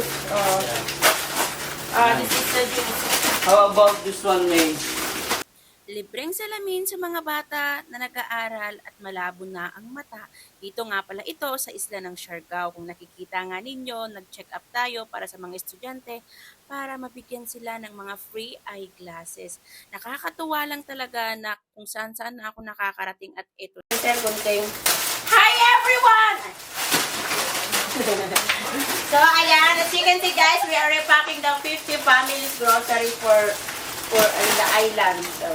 juice. Oh. Ah, this is the juice. How about this one, May? Libreng salamin sa mga bata na nag-aaral at malabo na ang mata. Dito nga pala ito sa isla ng Siargao. Kung nakikita nga ninyo, nag-check up tayo para sa mga estudyante para mabigyan sila ng mga free eyeglasses. Nakakatuwa lang talaga na kung saan saan na ako nakakarating at ito. Hi everyone! so, ayan, as you can see guys, we are repacking the 50 families grocery for for uh, the island. So,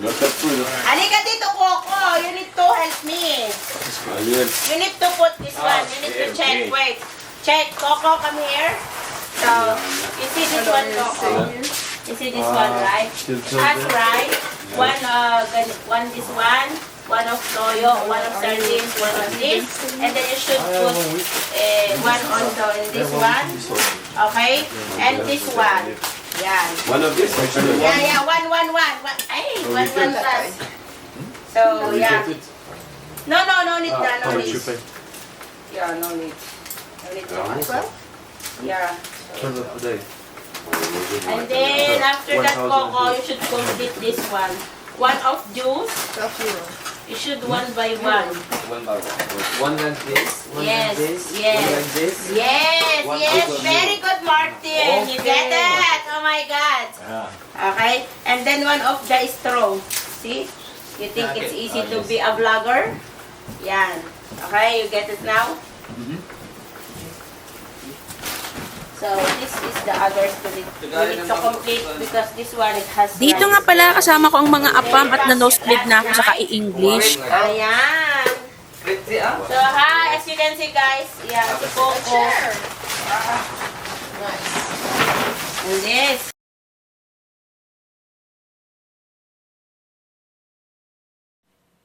Not that food. Halika dito, Coco. You need to help me. Ayun. You need to put this one. You need to check. Wait. Check. Coco, come here. So, you see this one, Coco? You see this one, right? That's right. One, uh, one this one. One of toyo, one of sardines, one of this. And then you should put Okay? And this one. Yan. One of this, actually. Yeah, yeah. One, one, one. one. Ay, one, one plus. So, yeah. No, no, no need na. No need. Yeah, no need. No need so much. Yeah. And then after that, Coco, you should complete this one. One of juice. You should one by one. One by one. One like this, one Yes, like this, yes. one like this. Yes, One yes, very good, Martin. You get it? Oh my God. Okay, and then one of the straw. See? You think it's Okay. easy Ah, to yes. be a vlogger? Yan. Okay, you get it now? So, this is the others to need to complete because this one it has Dito rice. nga pala kasama ko ang mga apam at na-nosebleed na ako sa ka-English. Ayan. Pretty, ah? So, hi, as you can see guys, yan, si Coco. And this.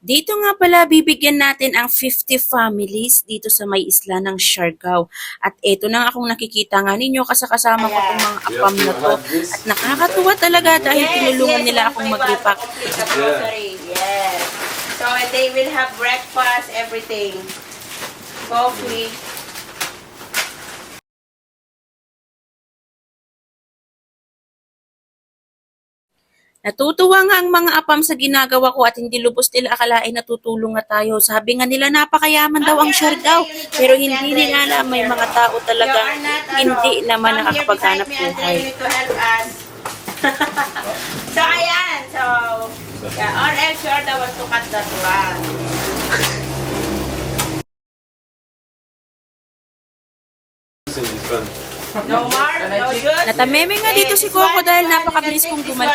Dito nga pala bibigyan natin ang 50 families dito sa may isla ng Siargao. At eto na akong nakikita nga ninyo kasakasama ko itong mga apam na to. At nakakatuwa talaga dahil tinulungan nila akong mag-repack. Yes. So, they will have breakfast, everything. Coffee. Natutuwa nga ang mga apam sa ginagawa ko at hindi lubos nila akalain natutulong nga tayo. Sabi nga nila napakayaman daw ang Siargao. Pero hindi nila alam may mga tao talaga hindi naman nakakapaghanap buhay. So, ayan. So, yeah, or else you are the one to cut that one. No more? No good? Natameme nga dito si Coco dahil napakabilis kong gumal.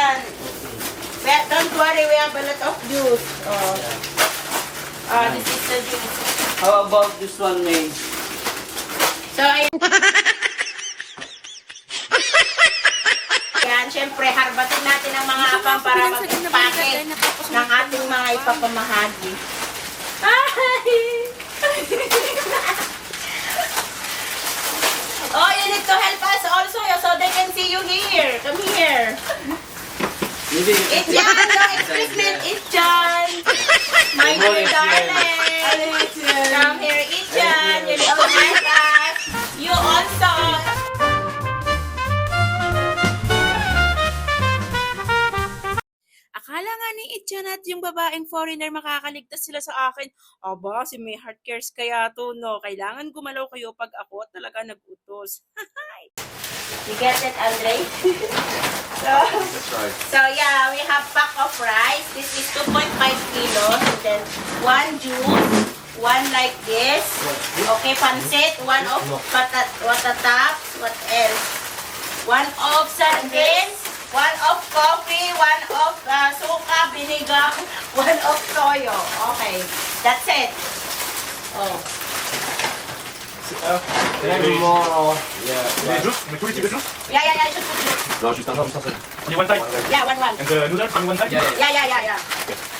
But don't worry, we have a lot of juice. Oh. Ah, this is the juice. How about this one, May? So, ayan. Yan, syempre, harbatin natin ang mga apam para mag-package ng ating mga ipapamahagi. Ay! oh, you need to help us also so they can see you here. Come here. Itchan! No expressment, Itchan! My dear darling! At yung babaeng foreigner makakaligtas sila sa akin. Aba, si May Heart Cares kaya to, no? Kailangan gumalaw kayo pag ako talaga nag-utos. You get it, Andre? so, so yeah, we have pack of rice. This is 2.5 kilos. And then one juice. One like this. Okay, pancit. One of patat, watataps. What else? One of sardines. One of coffee. One of uh, suka, vinegar. One of toyo. Okay. That's it. Oh. Maybe more. Yeah. The juice, the curry chicken juice. Yeah, yeah, yeah. Just put it. No, she's not. Only one side. Yeah, one, one. And the noodles, only one side. Yeah, yeah. Yeah, yeah, yeah, yeah.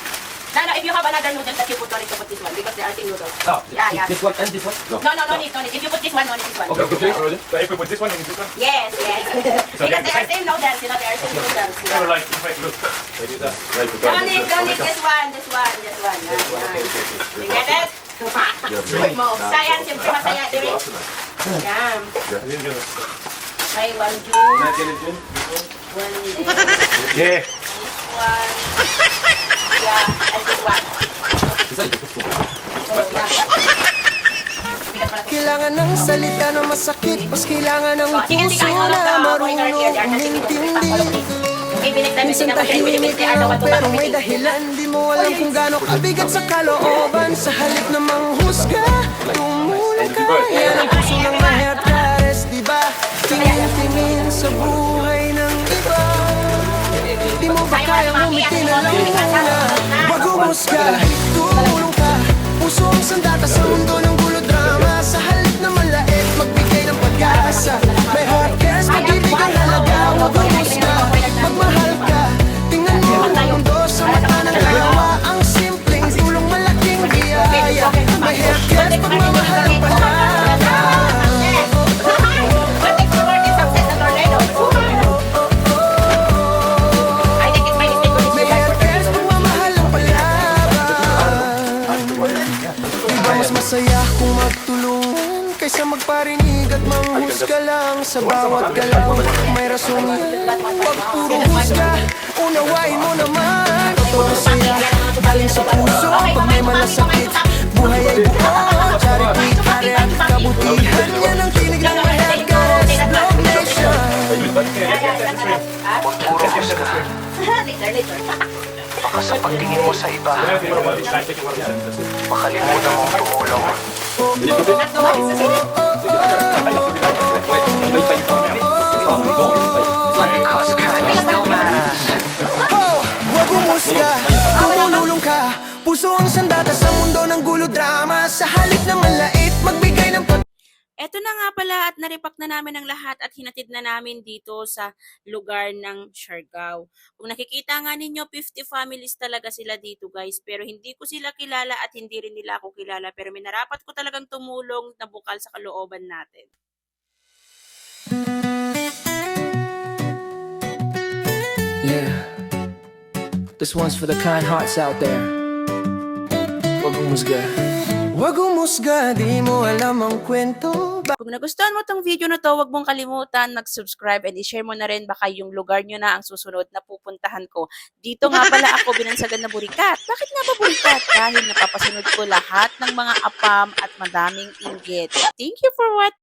No, no, if you have another noodles that you put, no need to put this one because they are thin noodles. Oh, Yeah, yeah. This one and this one? No, no, no need, no need. If you put this one, no need this one. Okay, okay. Okay. So if we put this one and this one, Yes, yes. because they are same noodles, you know, they are same noodles. they were like, like, look. No need, no need this one, this one, this one. Yan, yan. You get it? Science, siyempre masaya. Diri. Jam. Really good. Try one juice. One this Yeah. one. Kailangan ng salita na masakit Mas kailangan ng puso na marunong umintindi. Minsan tahimik lang pero may dahilan Di mo alam kung gaano kabigat sa kalooban. Sa halip na manghusga Tumulong ka. Yan ang puso ng maherkares Di ba? Tingin-tingin sa buhay ng iba. Di mo ba kayang umiti na lang Wag umusga Tumulong ka. Puso ang sandata sa mundo ng gulo drama. Sa halip na malait Magbigay ng pag-asa. May heart cares Pag-ibig ang halaga Wag umusga Sa bawat galaw. May rason. Huwag puro husga Unawain mo naman. Totoo saya Galing sa puso? Pag may malasakit Buhay ay buo. Charity, kare at kabutihan. Yan ang tinig ng Maherkares Love Nation. Later, later. Baka sa pagtingin mo sa iba Makalimutan mong tumulong Wag umusga, tumulong ka Puso ang sandata sa mundo ng gulo drama Sa halip na na nga pala at naripak na namin ang lahat at hinatid na namin dito sa lugar ng Siargao. Kung nakikita nga ninyo, 50 families talaga sila dito guys. Pero hindi ko sila kilala at hindi rin nila ako kilala. Pero minarapat ko talagang tumulong na bukal sa kalooban natin. Yeah This one's for the kind hearts out there Wag umusga Wag umusga, di mo alam ang kwento Kung nagustuhan mo tong video na to, huwag mong kalimutan mag-subscribe and i-share mo na rin baka yung lugar nyo na ang susunod na pupuntahan ko. Dito nga pala ako binansagan na burikat. Bakit nga ba burikat? Dahil napapasunod ko lahat ng mga apam at madaming inggit. Thank you for watching!